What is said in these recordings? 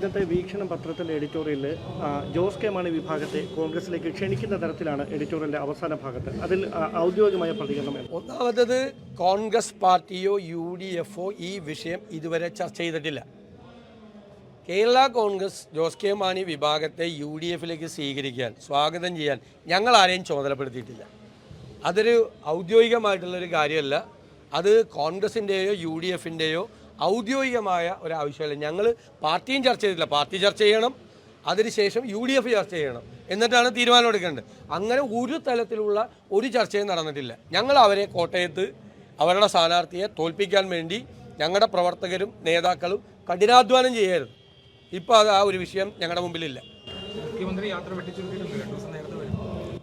ഇന്നത്തെ വീക്ഷണം പത്രത്തിന്റെ എഡിറ്റോറിയലിൽ ജോസ് കെ മാണി വിഭാഗത്തെ കോൺഗ്രസിലേക്ക് ക്ഷണിക്കുന്ന തരത്തിലാണ് എഡിറ്റോറിയലിന്റെ അവസാന ഭാഗത്ത്. അതിൽ ഔദ്യോഗികമായ പ്രതികരണം ഒന്നാമത് കോൺഗ്രസ് പാർട്ടിയോ യു ഡി എഫോ ഈ വിഷയം ഇതുവരെ ചർച്ച ചെയ്തിട്ടില്ല. കേരള കോൺഗ്രസ് ജോസ് കെ മാണി വിഭാഗത്തെ യു ഡി എഫിലേക്ക് സ്വീകരിക്കാൻ സ്വാഗതം ചെയ്യാൻ ഞങ്ങൾ ആരെയും ചുമതലപ്പെടുത്തിയിട്ടില്ല. അതൊരു ഔദ്യോഗികമായിട്ടുള്ളൊരു കാര്യമല്ല. അത് കോൺഗ്രസിന്റെയോ യു ഡി എഫിന്റെയോ ഔദ്യോഗികമായ ഒരു ആവശ്യമല്ല ഞങ്ങൾ പാർട്ടിയും ചർച്ച ചെയ്തിട്ടില്ല. പാർട്ടി ചർച്ച ചെയ്യണം. അതിനുശേഷം യു ഡി എഫ് ചർച്ച ചെയ്യണം. എന്നിട്ടാണ് തീരുമാനം എടുക്കേണ്ടത്. അങ്ങനെ ഒരു തലത്തിലുള്ള ഒരു ചർച്ചയും നടന്നിട്ടില്ല. ഞങ്ങൾ അവരെ കോട്ടയത്ത് അവരുടെ സ്ഥാനാർത്ഥിയെ തോൽപ്പിക്കാൻ വേണ്ടി ഞങ്ങളുടെ പ്രവർത്തകരും നേതാക്കളും കഠിനാധ്വാനം ചെയ്യരുത് ഇപ്പോൾ അത് ആ ഒരു വിഷയം ഞങ്ങളുടെ മുമ്പിലില്ല.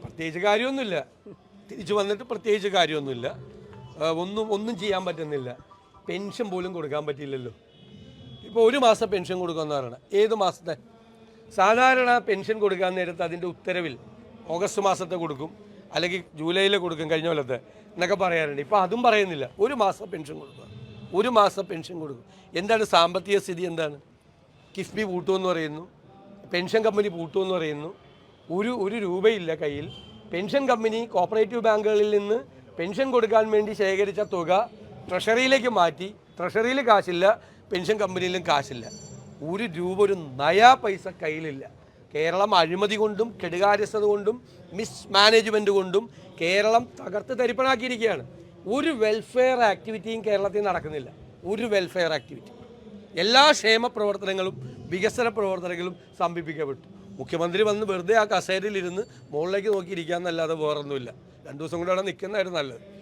പ്രത്യേകിച്ച് കാര്യമൊന്നുമില്ല. തിരിച്ചു വന്നിട്ട് പ്രത്യേകിച്ച് കാര്യമൊന്നുമില്ല. ഒന്നും ഒന്നും ചെയ്യാൻ പറ്റുന്നില്ല. പെൻഷൻ പോലും കൊടുക്കാൻ പറ്റിയില്ലല്ലോ. ഇപ്പോൾ ഒരു മാസം പെൻഷൻ കൊടുക്കുമെന്ന് പറയണം ഏത് മാസത്തെ? സാധാരണ പെൻഷൻ കൊടുക്കാൻ നേരത്ത് അതിന്റെ ഉത്തരവിൽ ഓഗസ്റ്റ് മാസത്തെ കൊടുക്കും അല്ലെങ്കിൽ ജൂലൈയിൽ കൊടുക്കും കഴിഞ്ഞ കൊല്ലത്തെ എന്നൊക്കെ പറയാറുണ്ട്. ഇപ്പോൾ അതും പറയുന്നില്ല. ഒരു മാസം പെൻഷൻ കൊടുക്കുക. ഒരു മാസം പെൻഷൻ കൊടുക്കും എന്താണ് സാമ്പത്തിക സ്ഥിതി എന്താണ്? കിഫ്ബി പൂട്ടുമെന്ന് പറയുന്നു. പെൻഷൻ കമ്പനി പൂട്ടുമെന്ന് പറയുന്നു. ഒരു ഒരു രൂപയില്ല കയ്യിൽ. പെൻഷൻ കമ്പനി കോപ്പറേറ്റീവ് ബാങ്കുകളിൽ നിന്ന് പെൻഷൻ കൊടുക്കാൻ വേണ്ടി ശേഖരിച്ച തുക ട്രഷറിയിലേക്ക് മാറ്റി ട്രഷറിയിൽ കാശില്ല പെൻഷൻ കമ്പനിയിലും കാശില്ല. ഒരു രൂപ ഒരു നയാ പൈസ കയ്യിലില്ല. കേരളം അഴിമതി കൊണ്ടും കെടുകാര്യസ്ഥത കൊണ്ടും മിസ് മാനേജ്മെന്റ് കൊണ്ടും കേരളം തകർത്ത് തരിപ്പണാക്കിയിരിക്കുകയാണ്. ഒരു വെൽഫെയർ ആക്ടിവിറ്റിയും കേരളത്തിൽ നടക്കുന്നില്ല. ഒരു വെൽഫെയർ ആക്ടിവിറ്റി എല്ലാ ക്ഷേമ പ്രവർത്തനങ്ങളും വികസന പ്രവർത്തനങ്ങളും സമീപിക്കപ്പെട്ടു മുഖ്യമന്ത്രി വന്ന് വെറുതെ ആ കസേരയിലിരുന്ന് മുകളിലേക്ക് നോക്കിയിരിക്കുക എന്നല്ലാതെ വേറൊന്നുമില്ല. രണ്ടു ദിവസം കൂടെ അവിടെ നിൽക്കുന്നതായിരുന്നു നല്ലത്.